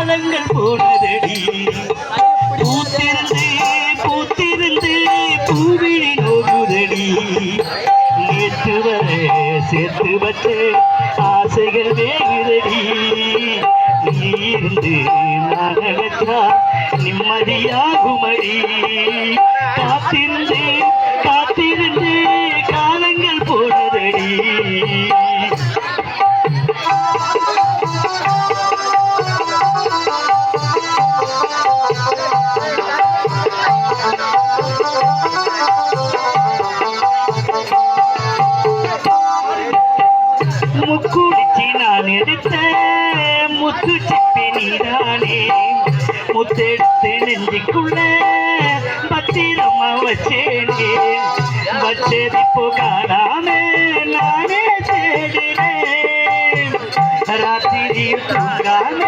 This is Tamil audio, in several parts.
காலங்கள் போனதடி பூத்திருந்து பூத்திருந்து பூவிழி நோகுதடி. நேற்று வர சேர்த்து வச்ச ஆசைகள் வேகுதடி நீ இருந்து நான் நிம்மதியாகுமடி. காத்திருந்து முத்து சிப்பி நீதானே முத்தெடுத்து நெஞ்சுக்குள்ள பத்திரமா வச்சேனே வச்சது இப்போ காணாம நானே தேடுறேன் ராத்திரியில் தூங்காம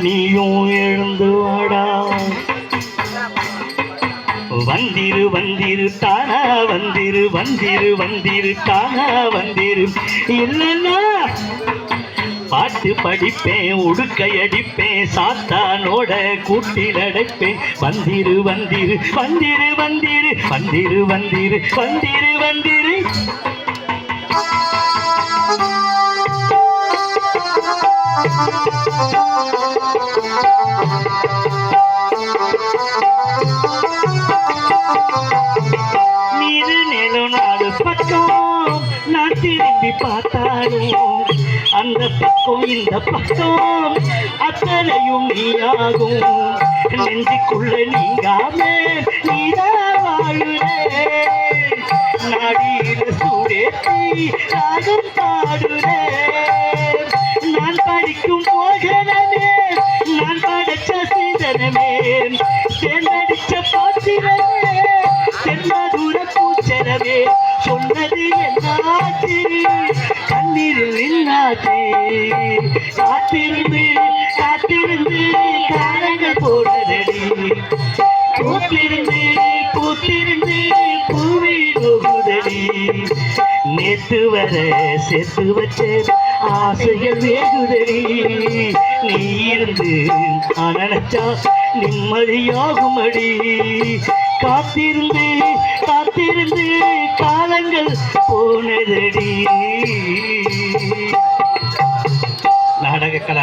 நீயும் எழுந்து வாடா. வந்திரு வந்திரு தானா வந்திரு வந்திரு வந்திரு தானா வந்திரு. இல்லைன்னா பாட்டு படிப்பேன் உடுக்கை அடிப்பேன் சாத்தானோட கூட்டில் அடைப்பேன். வந்திரு வந்திரு வந்திரு வந்திரு வந்திரு வந்திரு வந்திரு வந்திரு. திரும்பி பார்த்தாலும் அந்த பக்கம் இந்த பக்கம் அத்தனையும் நீயாகும். நெஞ்சுக்குள்ள நீங்காம நீதான் கண்ணீரில் இல்லாதே காத்திருந்து காத்திருந்து காரங்கள் போடுதடி. கூத்திருந்து நேற்று வர சேர்த்து வச்ச ஆசைகள் வேகுதடி. நீ இருந்து நான் நினைச்சா நிம்மதியாகுமடி. காத்திருந்து காத்திருந்து காலங்கள் போனதடி.